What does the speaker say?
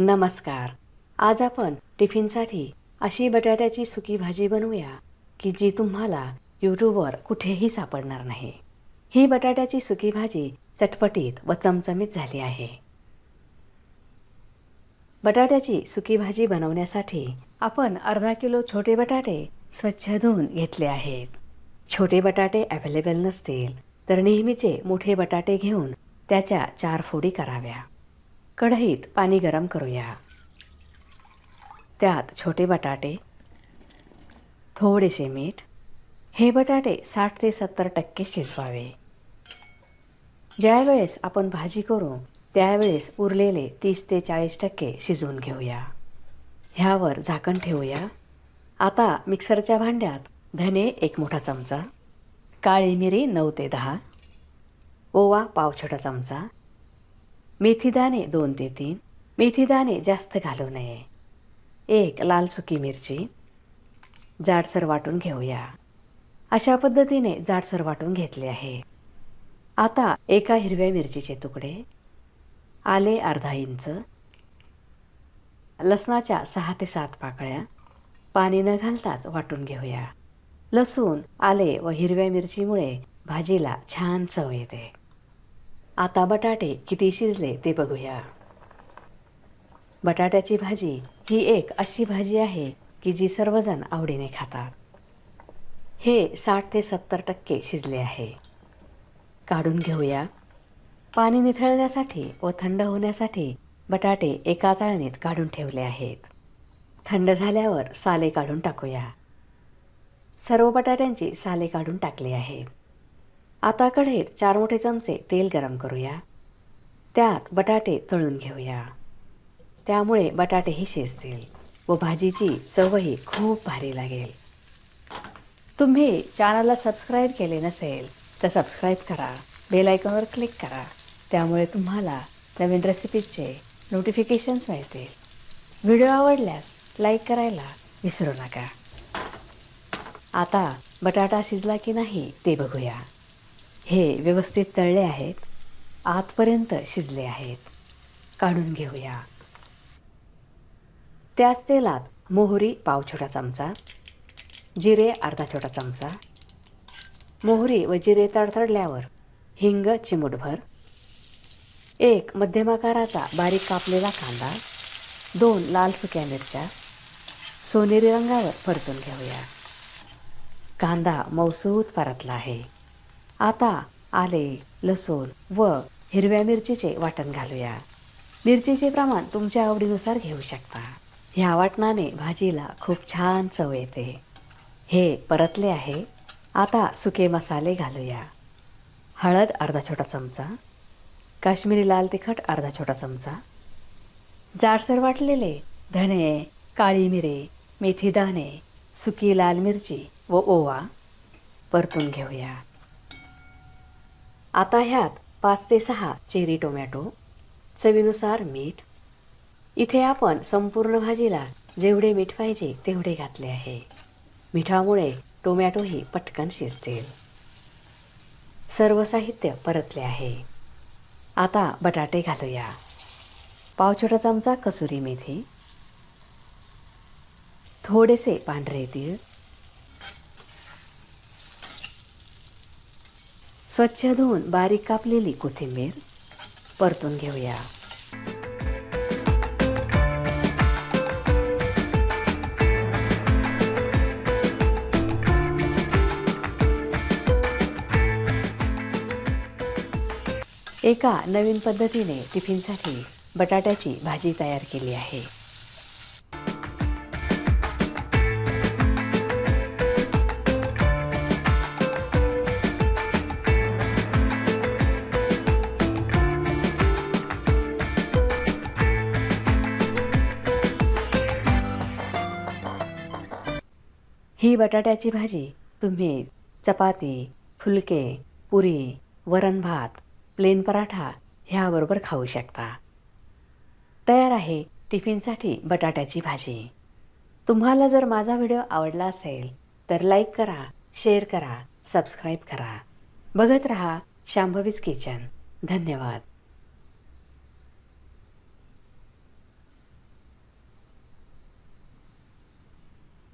नमस्कार. आज आपण टिफिनसाठी अशी बटाट्याची सुकी भाजी बनवूया की जी तुम्हाला यूट्यूबवर कुठेही सापडणार नाही. ही बटाट्याची सुकी भाजी चटपटीत व चमचमीत झाली आहे. बटाट्याची सुकी भाजी बनवण्यासाठी आपण अर्धा किलो छोटे बटाटे स्वच्छ धुवून घेतले आहेत. छोटे बटाटे अवेलेबल नसतील तर नेहमीचे मोठे बटाटे घेऊन त्याच्या चार फोडी कराव्या. कढईत पाणी गरम करूया. त्यात छोटे बटाटे थोडेसे मीठ हे बटाटे साठ ते सत्तर टक्के शिजवावे. ज्यावेळेस आपण भाजी करू त्यावेळेस उरलेले तीस ते चाळीस टक्के शिजवून घेऊया. ह्यावर झाकण ठेवूया. आता मिक्सरच्या भांड्यात धने एक मोठा चमचा काळी मिरी नऊ ते दहा ओवा पाव छोटा चमचा मेथीदाणे दोन ते तीन. मेथीदाणे जास्त घालू नये. एक लाल सुकी मिरची. जाडसर वाटून घेऊया. अशा पद्धतीने जाडसर वाटून घेतले आहे. आता एका हिरव्या मिरचीचे तुकडे. आले अर्धा इंच. लसणाच्या सहा ते सात पाकळ्या. पाणी न घालताच वाटून घेऊया. लसूण आले व हिरव्या मिरचीमुळे भाजीला छान चव येते. आता बटाटे किती शिजले ते बघूया. बटाट्याची भाजी ही एक अशी भाजी आहे की जी सर्वजण आवडीने खातात. हे साठ ते सत्तर टक्के शिजले आहे. काढून घेऊया. पाणी निथळण्यासाठी व थंड होण्यासाठी बटाटे एका चाळणीत काढून ठेवले आहेत. थंड झाल्यावर साले काढून टाकूया. सर्व बटाट्यांची साले काढून टाकली आहेत आता कढईत चार मोठे चमचे तेल गरम करूया. त्यात बटाटे तळून घेऊया. त्यामुळे बटाटेही शिजतील व भाजीची चवही खूप भारी लागेल. तुम्ही चॅनलला सबस्क्राईब केले नसेल तर सबस्क्राईब करा. बेल आयकॉनवर क्लिक करा. त्यामुळे तुम्हाला नवीन रेसिपीजचे नोटिफिकेशन्स मिळतील. व्हिडिओ आवडल्यास लाईक करायला विसरू नका. आता बटाटा शिजला की नाही ते बघूया. हे व्यवस्थित तळले आहेत. आतपर्यंत शिजले आहेत. काढून घेऊया. त्याच तेलात मोहरी पाव छोटा चमचा जिरे अर्धा छोटा चमचा मोहरी व जिरे तडतडल्यावर हिंग चिमूटभर एक मध्यम आकाराचा बारीक कापलेला कांदा दोन लाल सुक्या मिरच्या सोनेरी रंगावर परतून घेऊया. कांदा मौसूत परतला आहे. आता आले लसूण व हिरव्या मिरचीचे वाटण घालूया. मिरचीचे प्रमाण तुमच्या आवडीनुसार घेऊ शकता. ह्या वाटणाने भाजीला खूप छान चव येते. हे परतले आहे. आता सुके मसाले घालूया. हळद अर्धा छोटा चमचा. काश्मीरी लाल तिखट अर्धा छोटा चमचा. जाडसर वाटलेले धने काळी मिरे मेथी दाणे सुकी लाल मिरची व ओवा परतून घेऊया. आता ह्यात पाच ते सहा चेरी टोमॅटो चवीनुसार मीठ. इथे आपण संपूर्ण भाजीला जेवढे मीठ पाहिजे तेवढे घातले आहे. मिठामुळे टोमॅटोही पटकन शिजतील. सर्व साहित्य परतले आहे. आता बटाटे घालूया. पाव छोटा चमचा कसुरी मेथी. थोडेसे पांढरे तीळ. स्वच्छ धुवून बारीक कापलेली कोथिंबीर. परतून घेऊया. एका नवीन पद्धतीने टिफिनसाठी बटाट्याची भाजी तयार केली आहे. ही बटाट्याची भाजी तुम्ही चपाती फुलके पुरी वरण भात प्लेन पराठा ह्याबरोबर खाऊ शकता. तयार आहे टिफिनसाठी बटाट्याची भाजी. तुम्हाला जर माझा व्हिडिओ आवडला असेल तर लाईक करा शेअर करा सबस्क्राईब करा. बघत रहा शांभवीज किचन. धन्यवाद.